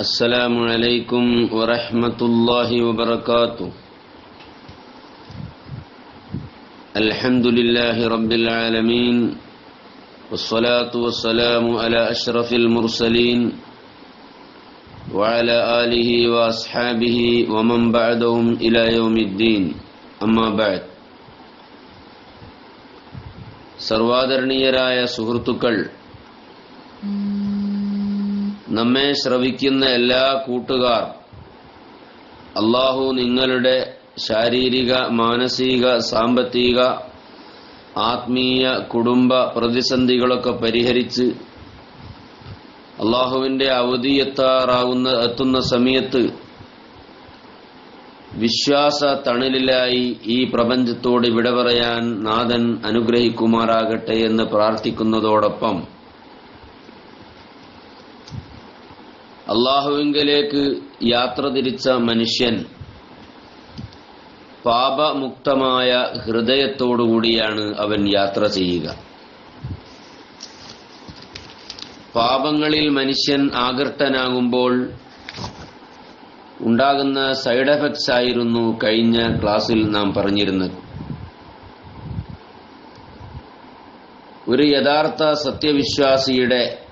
السلام عليكم ورحمة الله وبركاته الحمد لله رب العالمين والصلاة والسلام على أشرف المرسلين وعلى آله وأصحابه ومن بعدهم إلى يوم الدين أما بعد സർവാദരണീയരായ സുഹൃത്തുക്കൾ നമ്മെ ശ്രവിക്കുന്ന എല്ലാ കൂട്ടുകാർ അള്ളാഹു നിങ്ങളുടെ ശാരീരിക മാനസിക സാമ്പത്തിക ആത്മീയ കുടുംബ പ്രതിസന്ധികളൊക്കെ പരിഹരിച്ച് അള്ളാഹുവിന്റെ അവധി എത്താറാവുന്ന എത്തുന്ന സമയത്ത് വിശ്വാസ തണലിലായി ഈ പ്രപഞ്ചത്തോട് വിട പറയാൻ നാഥൻ അനുഗ്രഹിക്കുമാറാകട്ടെ എന്ന് പ്രാർത്ഥിക്കുന്നതോടൊപ്പം അള്ളാഹുവിങ്കലേക്ക് യാത്ര തിരിച്ച മനുഷ്യൻ പാപമുക്തമായ ഹൃദയത്തോടുകൂടിയാണ് അവൻ യാത്ര ചെയ്യുക. പാപങ്ങളിൽ മനുഷ്യൻ ആകൃഷ്ടനാകുമ്പോൾ ഉണ്ടാകുന്ന സൈഡ് എഫക്ട്സ് ആയിരുന്നു കഴിഞ്ഞ ക്ലാസ്സിൽ നാം പറഞ്ഞിരുന്നത്. ഒരു യഥാർത്ഥ സത്യവിശ്വാസിയുടെ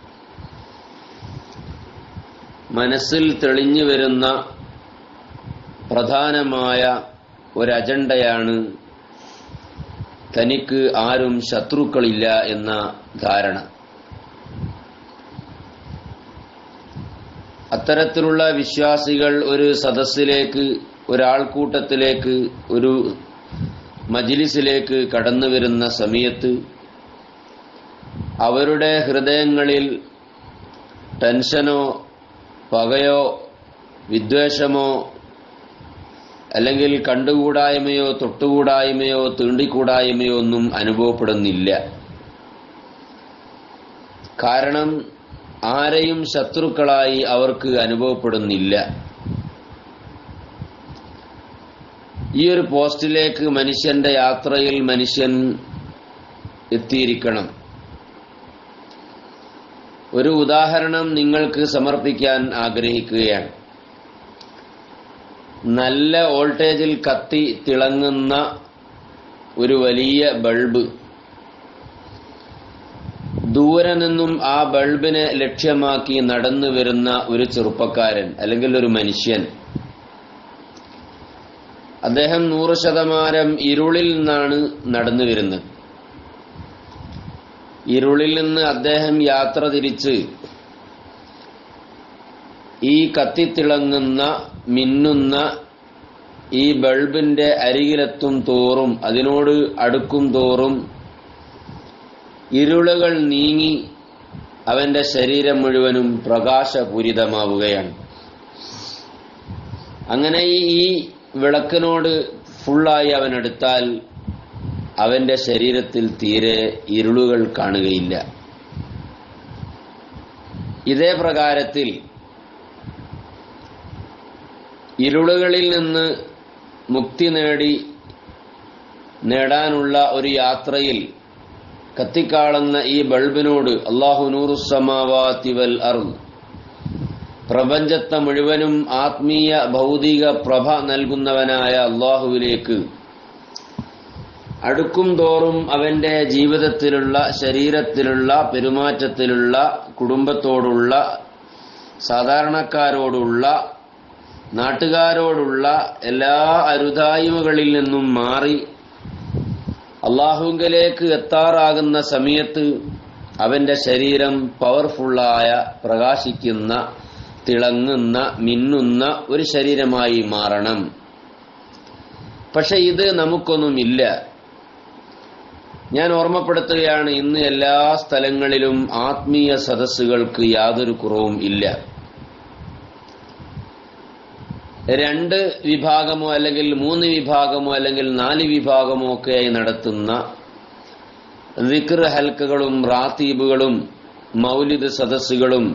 മനസ്സിൽ തെളിഞ്ഞു വരുന്ന പ്രധാനമായ ഒരു അജണ്ടയാണ് തനിക്ക് ആരും ശത്രുക്കളില്ല എന്ന ധാരണ. അത്തരത്തിലുള്ള വിശ്വാസികൾ ഒരു സദസ്സിലേക്ക് ഒരാൾക്കൂട്ടത്തിലേക്ക് ഒരു മജിലിസിലേക്ക് കടന്നു വരുന്ന സമയത്ത് അവരുടെ ഹൃദയങ്ങളിൽ ടെൻഷനോ പകയോ വിദ്വേഷമോ അല്ലെങ്കിൽ കണ്ടുകൂടായ്മയോ തൊട്ടുകൂടായ്മയോ തീണ്ടിക്കൂടായ്മയോ ഒന്നും അനുഭവപ്പെടുന്നില്ല. കാരണം ആരെയും ശത്രുക്കളായി അവർക്ക് അനുഭവപ്പെടുന്നില്ല. ഈ ഒരു പോസ്റ്റിലേക്ക് മനുഷ്യന്റെ യാത്രയിൽ മനുഷ്യൻ എത്തിയിരിക്കണം. ഒരു ഉദാഹരണം നിങ്ങൾക്ക് സമർപ്പിക്കാൻ ആഗ്രഹിക്കുകയാണ്. നല്ല വോൾട്ടേജിൽ കത്തി തിളങ്ങുന്ന ഒരു വലിയ ബൾബ്. ദൂരെ നിന്നും ആ ബൾബിനെ ലക്ഷ്യമാക്കി നടന്നു വരുന്ന ഒരു ചെറുപ്പക്കാരൻ അല്ലെങ്കിൽ ഒരു മനുഷ്യൻ. അദ്ദേഹം നൂറ് ശതമാനം ഇരുളിൽ നിന്നാണ് നടന്നു വരുന്നത്. ഇരുളിൽ നിന്ന് അദ്ദേഹം യാത്ര തിരിച്ച് ഈ കത്തിത്തിളങ്ങുന്ന മിന്നുന്ന ഈ ബൾബിന്റെ അരികിലെത്തും തോറും അതിനോട് അടുക്കും തോറും ഇരുളുകൾ നീങ്ങി അവന്റെ ശരീരം മുഴുവനും പ്രകാശപൂരിതമാവുകയാണ്. അങ്ങനെ ഈ വിളക്കിനോട് ഫുള്ളായി അവൻ എടുത്താൽ അവന്റെ ശരീരത്തിൽ തീരെ ഇരുളുകൾ കാണുകയില്ല. ഇതേ പ്രകാരത്തിൽ ഇരുളുകളിൽ നിന്ന് മുക്തി നേടി നേടാനുള്ള ഒരു യാത്രയിൽ കത്തിക്കാളുന്ന ഈ ബൾബിനോട് അള്ളാഹു നൂറുസമാവാത്തി വൽ പ്രപഞ്ചത്തെ മുഴുവനും ആത്മീയ ഭൗതിക പ്രഭ നൽകുന്നവനായ അള്ളാഹുവിലേക്ക് അടുക്കും തോറും അവന്റെ ജീവിതത്തിലുള്ള ശരീരത്തിലുള്ള പെരുമാറ്റത്തിലുള്ള കുടുംബത്തോടുള്ള സാധാരണക്കാരോടുള്ള നാട്ടുകാരോടുള്ള എല്ലാ അരുതായ്മകളിൽ നിന്നും മാറി അള്ളാഹുങ്കലേക്ക് എത്താറാകുന്ന സമയത്ത് അവന്റെ ശരീരം പവർഫുള്ളായ പ്രകാശിക്കുന്ന തിളങ്ങുന്ന മിന്നുന്ന ഒരു ശരീരമായി മാറണം. പക്ഷെ ഇത് നമുക്കൊന്നുമില്ല. ഞാൻ ഓർമ്മപ്പെടുത്തുകയാണ് ഇന്ന് എല്ലാ സ്ഥലങ്ങളിലും ആത്മീയ സദസ്സുകൾക്ക് യാതൊരു കുറവും ഇല്ല. രണ്ട് വിഭാഗമോ അല്ലെങ്കിൽ മൂന്ന് വിഭാഗമോ അല്ലെങ്കിൽ നാല് വിഭാഗമോ ഒക്കെയായി നടത്തുന്ന വിക്ർ ഹൽക്കകളും റാത്തീബുകളും മൗലിദ് സദസ്സുകളും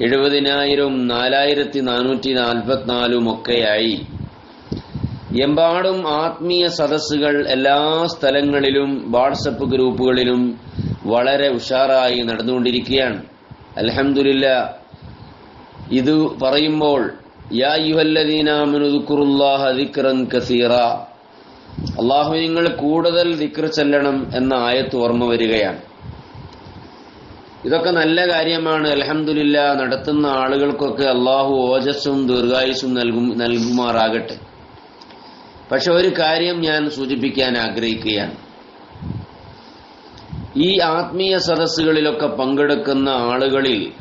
എഴുപതിനായിരം നാലായിരത്തി നാനൂറ്റി നാൽപ്പത്തിനാലും ഒക്കെയായി എമ്പാടും ആത്മീയ സദസ്സുകൾ എല്ലാ സ്ഥലങ്ങളിലും വാട്സപ്പ് ഗ്രൂപ്പുകളിലും വളരെ ഉഷാറായി നടന്നുകൊണ്ടിരിക്കുകയാണ്. അലഹമില്ല ഇത് പറയുമ്പോൾ യാ കസീറ. അള്ളാഹു നിങ്ങൾ കൂടുതൽ ദിക്ർ ചെല്ലണം എന്ന ആയത്ത് ഓർമ്മ വരികയാണ്. ഇതൊക്കെ നല്ല കാര്യമാണ്. അലഹമില്ല നടത്തുന്ന ആളുകൾക്കൊക്കെ അള്ളാഹു ഓജസ്സും ദീർഘായുസും നൽകും നൽകുമാറാകട്ടെ. പക്ഷെ ഒരു കാര്യം ഞാൻ സൂചിപ്പിക്കാൻ ആഗ്രഹിക്കുകയാണ്. ഈ ആത്മീയ സദസ്സുകളിലൊക്കെ പങ്കെടുക്കുന്ന ആളുകളിൽ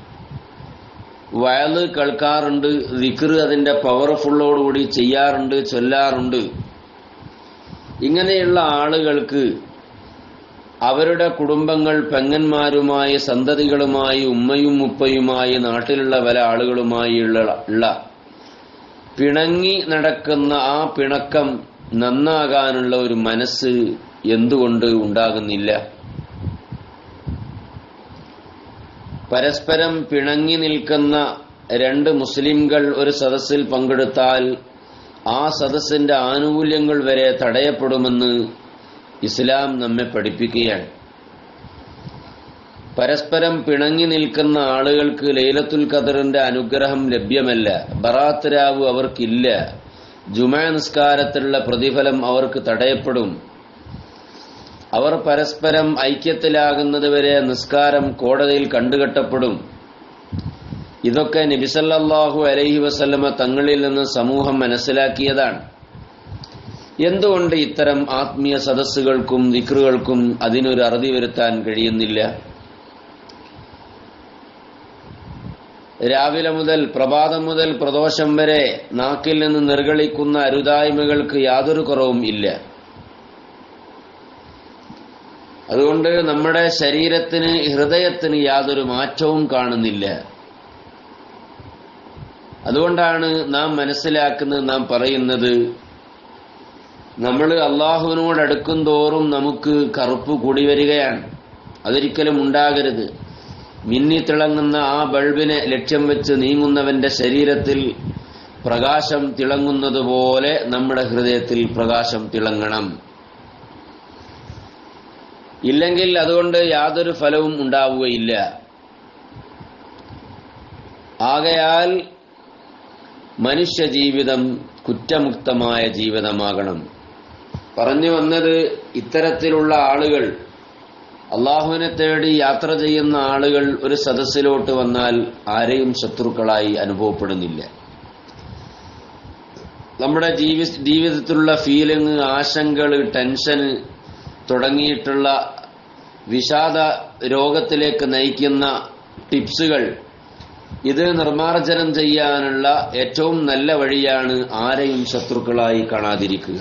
വയൽ കേൾക്കാറുണ്ട് ദിക്ർ അതിന്റെ പവർഫുള്ളോടുകൂടി ചെയ്യാറുണ്ട് ചൊല്ലാറുണ്ട്. ഇങ്ങനെയുള്ള ആളുകൾക്ക് അവരുടെ കുടുംബങ്ങൾ പെങ്ങന്മാരുമായി സന്തതികളുമായി ഉമ്മയും ഉപ്പയുമായി നാട്ടിലുള്ള പല ആളുകളുമായി ഉള്ള പിണങ്ങി നടക്കുന്ന ആ പിണക്കം നന്നാകാനുള്ള ഒരു മനസ്സ് എന്തുകൊണ്ട് ഉണ്ടാകുന്നില്ല? പരസ്പരം പിണങ്ങി നിൽക്കുന്ന രണ്ട് മുസ്ലിംകൾ ഒരു സദസ്സിൽ പങ്കെടുത്താൽ ആ സദസ്സിന്റെ ആനുകൂല്യങ്ങൾ വരെ തടയപ്പെടുമെന്ന് ഇസ്ലാം നമ്മെ പഠിപ്പിക്കുകയാണ്. പരസ്പരം പിണങ്ങി നിൽക്കുന്ന ആളുകൾക്ക് ലൈലത്തുൽ ഖദറിന്റെ അനുഗ്രഹം ലഭ്യമല്ല. ബറാത്ത് രാവ് അവർക്കില്ല. ജുമാ നിസ്കാരത്തിലുള്ള പ്രതിഫലം അവർക്ക് തടയപ്പെടും. അവർ പരസ്പരം ഐക്യത്തിലാകുന്നതുവരെ നിസ്കാരം കോടതിയിൽ കണ്ടുകെട്ടപ്പെടും. ഇതൊക്കെ നബിസല്ലാഹു അലൈഹി വസല്ലമ തങ്ങളിൽ നിന്ന് സമൂഹം മനസ്സിലാക്കിയതാണ്. എന്തുകൊണ്ട് ഇത്തരം ആത്മീയ സദസ്സുകൾക്കും ദിക്റുകൾക്കും അതിനൊരു അറുതി വരുത്താൻ കഴിയുന്നില്ല? രാവിലെ മുതൽ പ്രഭാതം മുതൽ പ്രദോഷം വരെ നാക്കിൽ നിന്ന് നിർഗളിക്കുന്ന അരുതായ്മകൾക്ക് യാതൊരു കുറവും ഇല്ല. അതുകൊണ്ട് നമ്മുടെ ശരീരത്തിന് ഹൃദയത്തിന് യാതൊരു മാറ്റവും കാണുന്നില്ല. അതുകൊണ്ടാണ് നാം മനസ്സിലാക്കുന്നത് നാം പറയുന്നത് നമ്മൾ അള്ളാഹുവിനോട് അടുക്കും തോറും നമുക്ക് കറുപ്പ് കൂടി വരികയാണ്. അതൊരിക്കലും ഉണ്ടാകരുത്. മിന്നിത്തിളങ്ങുന്ന ആ ബൾബിനെ ലക്ഷ്യം വെച്ച് നീങ്ങുന്നവന്റെ ശരീരത്തിൽ പ്രകാശം തിളങ്ങുന്നത് പോലെ നമ്മുടെ ഹൃദയത്തിൽ പ്രകാശം തിളങ്ങണം. ഇല്ലെങ്കിൽ അതുകൊണ്ട് യാതൊരു ഫലവും ഉണ്ടാവുകയില്ല. ആകയാൽ മനുഷ്യജീവിതം കുറ്റമുക്തമായ ജീവിതമാകണം. പറഞ്ഞു വന്നത് ഇത്തരത്തിലുള്ള ആളുകൾ അള്ളാഹുവിനെ തേടി യാത്ര ചെയ്യുന്ന ആളുകൾ ഒരു സദസ്സിലോട്ട് വന്നാൽ ആരെയും ശത്രുക്കളായി അനുഭവപ്പെടുന്നില്ല. നമ്മുടെ ജീവി ജീവിതത്തിലുള്ള ഫീലിംഗ് ആശങ്കകൾ ടെൻഷൻ തുടങ്ങിയിട്ടുള്ള വിഷാദ രോഗത്തിലേക്ക് നയിക്കുന്ന ടിപ്സുകൾ ഇത് നിർമ്മാർജനം ചെയ്യാനുള്ള ഏറ്റവും നല്ല വഴിയാണ് ആരെയും ശത്രുക്കളായി കാണാതിരിക്കുക.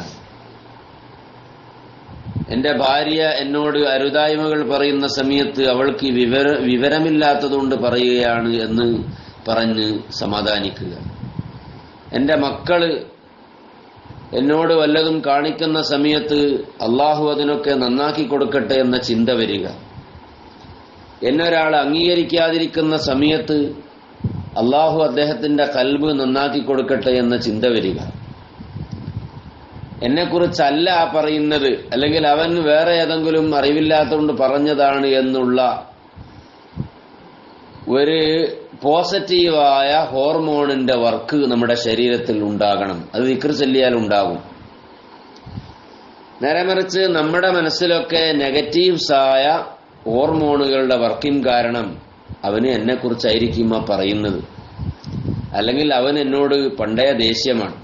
എന്റെ ഭാര്യ എന്നോട് അരുതായ്മകൾ പറയുന്ന സമയത്ത് അവൾക്ക് വിവര വിവരമില്ലാത്തതുകൊണ്ട് പറയുകയാണ് എന്ന് പറഞ്ഞ് സമാധാനിക്കുക. എന്റെ മക്കൾ എന്നോട് വല്ലതും കാണിക്കുന്ന സമയത്ത് അള്ളാഹു അതിനൊക്കെ നന്നാക്കി കൊടുക്കട്ടെ എന്ന ചിന്ത വരിക. എന്നൊരാൾ അംഗീകരിക്കാതിരിക്കുന്ന സമയത്ത് അള്ളാഹു അദ്ദേഹത്തിന്റെ കൽബ് നന്നാക്കി കൊടുക്കട്ടെ എന്ന ചിന്ത വരിക. എന്നെക്കുറിച്ചല്ല പറയുന്നത്. അല്ലെങ്കിൽ അവൻ വേറെ ഏതെങ്കിലും അറിവില്ലാത്തതുകൊണ്ട് പറഞ്ഞതാണ് എന്നുള്ള ഒരു പോസിറ്റീവായ ഹോർമോണിന്റെ വർക്ക് നമ്മുടെ ശരീരത്തിൽ ഉണ്ടാകണം. അത് വിക്രി ചൊല്ലിയാൽ ഉണ്ടാകും. നേരെ മറിച്ച് നമ്മുടെ മനസ്സിലൊക്കെ നെഗറ്റീവ്സ് ആയ ഹോർമോണുകളുടെ വർക്കിംഗ് കാരണം അവന് എന്നെക്കുറിച്ചായിരിക്കും ആ പറയുന്നത്. അല്ലെങ്കിൽ അവൻ എന്നോട് പണ്ടേ ദേഷ്യമാണ്.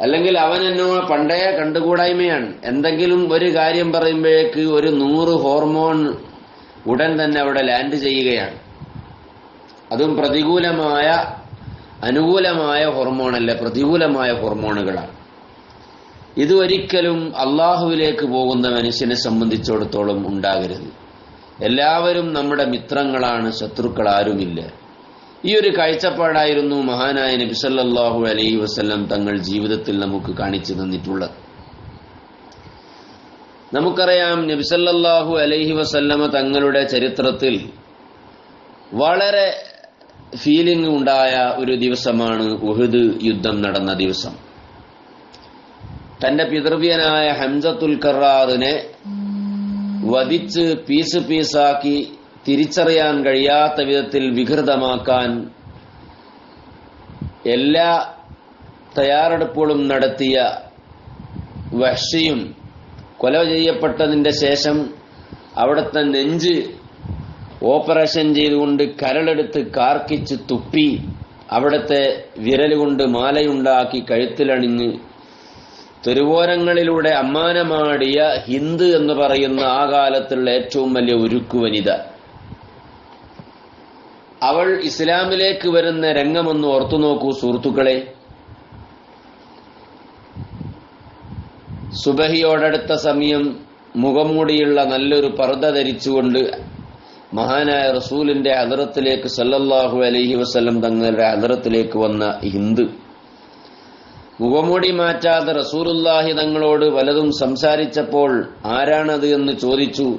അല്ലെങ്കിൽ അവൻ എന്നോ പണ്ടേ കണ്ടുകൂടായ്മയാണ്. എന്തെങ്കിലും ഒരു കാര്യം പറയുമ്പോഴേക്ക് ഒരു നൂറ് ഹോർമോൺ ഉടൻ തന്നെ അവിടെ ലാൻഡ് ചെയ്യുകയാണ്. അതും പ്രതികൂലമായ അനുകൂലമായ ഹോർമോണല്ല പ്രതികൂലമായ ഹോർമോണുകളാണ്. ഇത് ഒരിക്കലും അള്ളാഹുവിലേക്ക് പോകുന്ന മനുഷ്യനെ സംബന്ധിച്ചിടത്തോളം ഉണ്ടാകരുത്. എല്ലാവരും നമ്മുടെ മിത്രങ്ങളാണ് ശത്രുക്കൾ ആരുമില്ല ഈ ഒരു കാഴ്ചപ്പാടായിരുന്നു മഹാനായ നബിസല്ലാഹു അലൈഹി വസ്ല്ലം തങ്ങൾ ജീവിതത്തിൽ നമുക്ക് കാണിച്ചു തന്നിട്ടുള്ളത്. നമുക്കറിയാം നബിസല്ലാഹു അലൈഹി വസല്ലമ തങ്ങളുടെ ചരിത്രത്തിൽ വളരെ ഫീലിംഗ് ഉണ്ടായ ഒരു ദിവസമാണ് ഉഹദ് യുദ്ധം നടന്ന ദിവസം. തന്റെ പിതൃവ്യനായ ഹംസത്തുൽ കറാറിനെ വധിച്ച് പീസ് പീസാക്കി തിരിച്ചറിയാൻ കഴിയാത്ത വിധത്തിൽ വികൃതമാക്കാൻ എല്ലാ തയ്യാറെടുപ്പുകളും നടത്തിയ വഷിയും കൊല ചെയ്യപ്പെട്ടതിന്റെ ശേഷം അവിടുത്തെ നെഞ്ച് ഓപ്പറേഷൻ ചെയ്തുകൊണ്ട് കരളെടുത്ത് കാർക്കിച്ച് തുപ്പി അവിടുത്തെ വിരലുകൊണ്ട് മാലയുണ്ടാക്കി കഴുത്തിലണിഞ്ഞ് തെരുവോരങ്ങളിലൂടെ അമ്മാനമാടിയ ഹിന്ദു എന്ന് പറയുന്ന ആ കാലത്തുള്ള ഏറ്റവും വലിയ ഉരുക്കു വനിത അവൾ ഇസ്ലാമിലേക്ക് വരുന്ന രംഗമൊന്ന് ഓർത്തു നോക്കൂ സുഹൃത്തുക്കളെ. സുബഹിയോടടുത്ത സമയം മുഖംമൂടിയുള്ള നല്ലൊരു പർദ്ദ ധരിച്ചുകൊണ്ട് മഹാനായ റസൂലിന്റെ അതിർത്തിലേക്ക് സല്ലല്ലാഹു അലൈഹി വസ്ലം തങ്ങളുടെ അതിർത്തിലേക്ക് വന്ന ഹിന്ദ്. മുഖമൂടി മാറ്റാതെ റസൂലുല്ലാഹി തങ്ങളോട് വലതും സംസാരിച്ചപ്പോൾ ആരാണത് എന്ന് ചോദിച്ചു.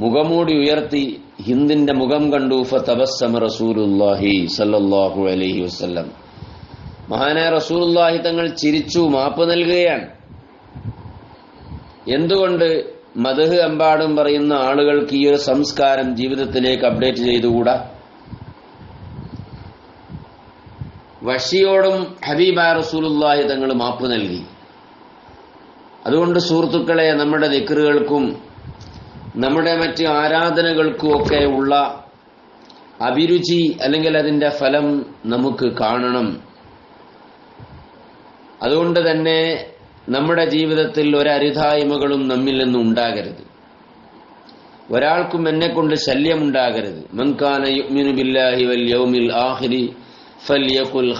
മുഖമൂടി ഉയർത്തി ഹിന്ദിന്റെ മുഖം കണ്ടു. ഫതബസ്സമ റസൂലുല്ലാഹി സല്ലല്ലാഹു അലൈഹി വസല്ലം. മഹാനായ റസൂലുല്ലാഹി തങ്ങൾ ചിരിച്ചു മാപ്പ് നൽകുകയാണ്. എന്തുകൊണ്ട് മധുഹ് എമ്പാടും പറയുന്ന ആളുകൾക്ക് ഈ ഒരു സംസ്കാരം ജീവിതത്തിലേക്ക് അപ്ഡേറ്റ് ചെയ്തുകൂടാ? വഷിയോടും ഹബീബ റസൂലുല്ലാഹി തങ്ങൾ മാപ്പ് നൽകി. അതുകൊണ്ട് സുഹൃത്തുക്കളെ നമ്മുടെ ദിക്കറുകൾക്കും നമ്മുടെ മറ്റ് ആരാധനകൾക്കുമൊക്കെ ഉള്ള അഭിരുചി അല്ലെങ്കിൽ അതിന്റെ ഫലം നമുക്ക് കാണണം. അതുകൊണ്ട് തന്നെ നമ്മുടെ ജീവിതത്തിൽ ഒരരുതായ്മകളും നമ്മിൽ നിന്നും ഉണ്ടാകരുത്. ഒരാൾക്കും എന്നെ കൊണ്ട് ശല്യമുണ്ടാകരുത്. മൻകാന യുഅ്മിനു ബില്ലാഹി വൽ യൗമിൽ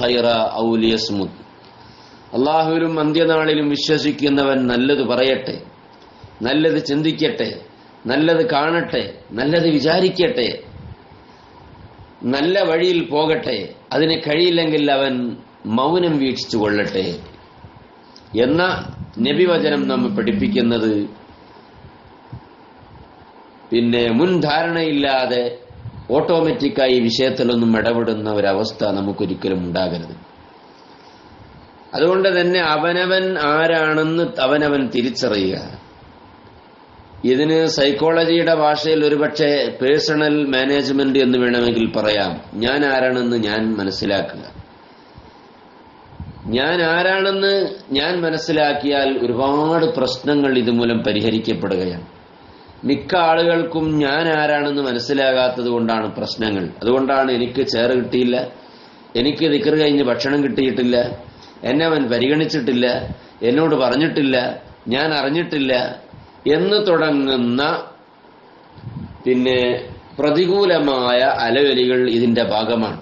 ഖൈറ ഔ അള്ളാഹുവിലും അന്ത്യനാളിലും വിശ്വസിക്കുന്നവൻ നല്ലത് പറയട്ടെ നല്ലത് ചിന്തിക്കട്ടെ നല്ലത് കാണട്ടെ നല്ലത് വിചാരിക്കട്ടെ നല്ല വഴിയിൽ പോകട്ടെ അതിന് കഴിയില്ലെങ്കിൽ അവൻ മൗനം വീക്ഷിച്ചു കൊള്ളട്ടെ എന്ന നബിവചനം നമ്മെ പഠിപ്പിക്കുന്നത്. പിന്നെ മുൻ മുൻധാരണയില്ലാതെ ഓട്ടോമാറ്റിക്കായി വിഷയത്തിലൊന്നും ഇടപെടുന്ന ഒരവസ്ഥ നമുക്കൊരിക്കലും ഉണ്ടാകരുത്. അതുകൊണ്ട് തന്നെ അവനവൻ ആരാണെന്ന് അവനവൻ തിരിച്ചറിയുക. ഇതിന് സൈക്കോളജിയുടെ ഭാഷയിൽ ഒരുപക്ഷെ പേഴ്സണൽ മാനേജ്മെന്റ് എന്ന് വേണമെങ്കിൽ പറയാം. ഞാൻ ആരാണെന്ന് ഞാൻ മനസ്സിലാക്കുക. ഞാൻ ആരാണെന്ന് ഞാൻ മനസ്സിലാക്കിയാൽ ഒരുപാട് പ്രശ്നങ്ങൾ ഇതുമൂലം പരിഹരിക്കപ്പെടുകയാണ്. മിക്ക ആളുകൾക്കും ഞാൻ ആരാണെന്ന് മനസ്സിലാകാത്തത് കൊണ്ടാണ് പ്രശ്നങ്ങൾ. അതുകൊണ്ടാണ് എനിക്ക് ചേറ് കിട്ടിയില്ല എനിക്ക് നിക്കർ കഴിഞ്ഞ് ഭക്ഷണം കിട്ടിയിട്ടില്ല എന്നെ അവൻ പരിഗണിച്ചിട്ടില്ല എന്നോട് പറഞ്ഞിട്ടില്ല ഞാൻ അറിഞ്ഞിട്ടില്ല എന്ന് തുടങ്ങുന്ന പിന്നെ പ്രതികൂലമായ അലവലികൾ ഇതിന്റെ ഭാഗമാണ്.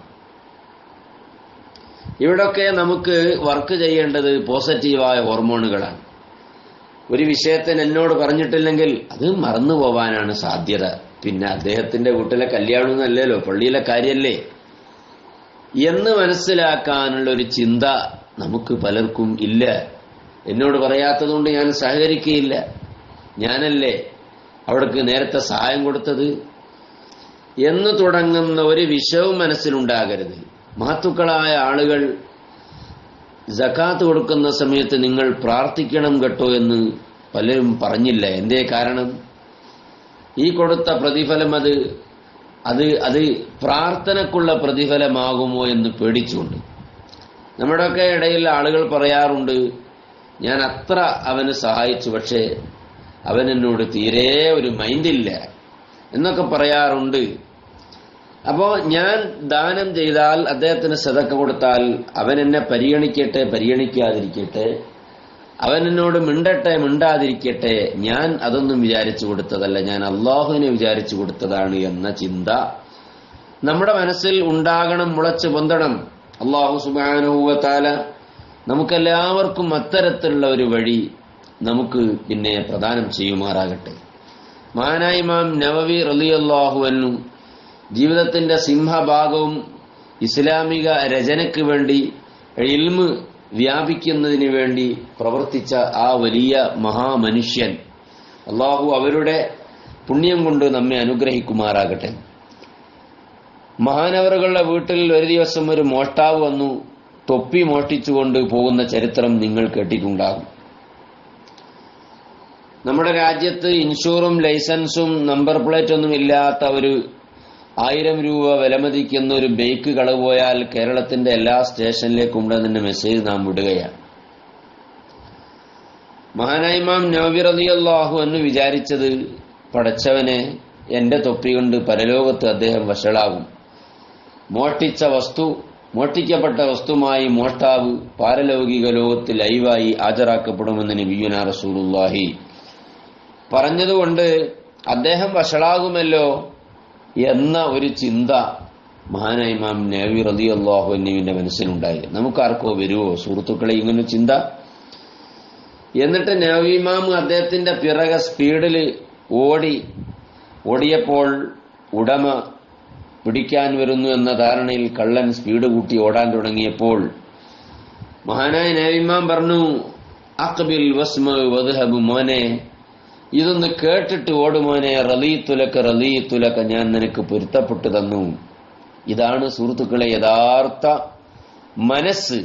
ഇവിടൊക്കെ നമുക്ക് വർക്ക് ചെയ്യേണ്ടത് പോസിറ്റീവായ ഹോർമോണുകളാണ് ഒരു വിഷയത്തിന് എന്നോട് പറഞ്ഞിട്ടില്ലെങ്കിൽ അത് മറന്നു പോവാനാണ് സാധ്യത. പിന്നെ അദ്ദേഹത്തിന്റെ വീട്ടിലെ കല്യാണം അല്ലല്ലോ പള്ളിയിലെ കാര്യമല്ലേ എന്ന് മനസ്സിലാക്കാനുള്ള ഒരു ചിന്ത നമുക്ക് പലർക്കും ഇല്ല. എന്നോട് പറയാത്തതുകൊണ്ട് ഞാൻ സഹകരിക്കുകയില്ല. ഞാനല്ലേ അവിടേക്ക് നേരത്തെ സഹായം കൊടുത്തത്? എന്ന് തുടങ്ങുന്ന ഒരു വിഷവും മനസ്സിലുണ്ടാകരുത്. മഹത്തുക്കളായ ആളുകൾ ജക്കാത്ത് കൊടുക്കുന്ന സമയത്ത് നിങ്ങൾ പ്രാർത്ഥിക്കണം കേട്ടോ എന്ന് പലരും പറഞ്ഞില്ല. എന്തേ കാരണം? ഈ കൊടുത്ത പ്രതിഫലം അത് അത് അത് പ്രാർത്ഥനക്കുള്ള പ്രതിഫലമാകുമോ എന്ന് പേടിച്ചുകൊണ്ട്. നമ്മുടെയൊക്കെ ഇടയിൽ ആളുകൾ പറയാറുണ്ട് ഞാൻ അത്ര അവന് സഹായിച്ചു പക്ഷേ അവൻ എന്നോട് തീരെ ഒരു മൈൻഡില്ല എന്നൊക്കെ പറയാറുണ്ട്. അപ്പോ ഞാൻ ദാനം ചെയ്താൽ അദ്ദേഹത്തിന് സതക്ക കൊടുത്താൽ അവൻ എന്നെ പരിഗണിക്കട്ടെ പരിഗണിക്കാതിരിക്കട്ടെ. അവൻ എന്നോട് മിണ്ടട്ടെ മിണ്ടാതിരിക്കട്ടെ. ഞാൻ അതൊന്നും വിചാരിച്ചു കൊടുത്തതല്ല. ഞാൻ അള്ളാഹുവിനെ വിചാരിച്ചു കൊടുത്തതാണ് എന്ന ചിന്ത നമ്മുടെ മനസ്സിൽ ഉണ്ടാകണം മുളച്ച് പൊന്തണം. അള്ളാഹു സുബാനുഭവത്താല നമുക്കെല്ലാവർക്കും അത്തരത്തിലുള്ള ഒരു വഴി നമുക്ക് പിന്നെ പ്രദാനം ചെയ്യുമാറാകട്ടെ. മഹാനായ ഇമാം നവവി റലിയല്ലാഹുവനും ജീവിതത്തിന്റെ സിംഹഭാഗവും ഇസ്ലാമിക രചനയ്ക്ക് വേണ്ടി എൽമ് വ്യാപിക്കുന്നതിന് വേണ്ടി പ്രവർത്തിച്ച ആ വലിയ മഹാമനുഷ്യൻ അള്ളാഹു അവരുടെ പുണ്യം കൊണ്ട് നമ്മെ അനുഗ്രഹിക്കുമാറാകട്ടെ. മഹാനവറുകളുടെ വീട്ടിൽ ഒരു ദിവസം ഒരു മോഷ്ടാവ് വന്നു. തൊപ്പി മോഷ്ടിച്ചുകൊണ്ട് പോകുന്ന ചരിത്രം നിങ്ങൾ കേട്ടിട്ടുണ്ടാകും. നമ്മുടെ രാജ്യത്ത് ഇൻഷുറും ലൈസൻസും നമ്പർ പ്ലേറ്റ് ഒന്നും ഇല്ലാത്ത ഒരു ആയിരം രൂപ വിലമതിക്കുന്ന ഒരു ബൈക്ക് കളവുപോയാൽ കേരളത്തിന്റെ എല്ലാ സ്റ്റേഷനിലേക്കും ഉണ്ടെന്നതിന്റെ മെസ്സേജ് നാം വിടുകയാണ്. മഹാനായ ഇമാം നവബി റളിയല്ലാഹു എന്ന് വിചാരിച്ചത് പടച്ചവനെ എന്റെ തൊപ്പി കൊണ്ട് പരലോകത്ത് അദ്ദേഹം വഷളാകും. മോട്ടിച്ച വസ്തു മോഷ്ടിക്കപ്പെട്ട വസ്തുമായി മോഷ്ടാവ് പാരലൗകിക ലോകത്ത് ലൈവായി ഹാജരാക്കപ്പെടുമെന്ന് നബിയുന റസൂലുള്ളാഹി പറഞ്ഞതുകൊണ്ട് അദ്ദേഹം വഷളാകുമല്ലോ എന്ന ഒരു ചിന്ത മഹാനായ ഇമാം നബി അള്ളാഹു എന്നിവിന്റെ മനസ്സിലുണ്ടായി. നമുക്കാർക്കോ വരുവോ? സുഹൃത്തുക്കളെ ഇങ്ങനെ ചിന്ത? എന്നിട്ട് നവീമാമ് അദ്ദേഹത്തിന്റെ പിറകെ സ്പീഡിൽ ഓടി ഓടിയപ്പോൾ ഉടമ പിടിക്കാൻ വരുന്നു എന്ന ധാരണയിൽ കള്ളൻ സ്പീഡ് കൂട്ടി ഓടാൻ തുടങ്ങിയപ്പോൾ മഹാനായ നവീമാം പറഞ്ഞു അക്ബിൽ വസ്മ വധഹബ് മോനെ ഇതൊന്ന് കേട്ടിട്ട് ഓടുമോനെ റലീത്തുലക്ക് റലീത്തുലക്ക് ഞാൻ നിനക്ക് പൊരുത്തപ്പെട്ടു തന്നു. ഇതാണ് സുഹൃത്തുക്കളെ യഥാർത്ഥ മനസ്സ്.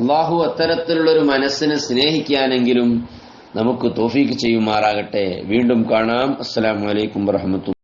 അള്ളാഹു അത്തരത്തിലുള്ളൊരു മനസ്സിനെ സ്നേഹിക്കാനെങ്കിലും നമുക്ക് തോഫീക്ക് ചെയ്യുമാറാകട്ടെ. വീണ്ടും കാണാം. അസ്സാം വലൈക്കും വറഹമത്തു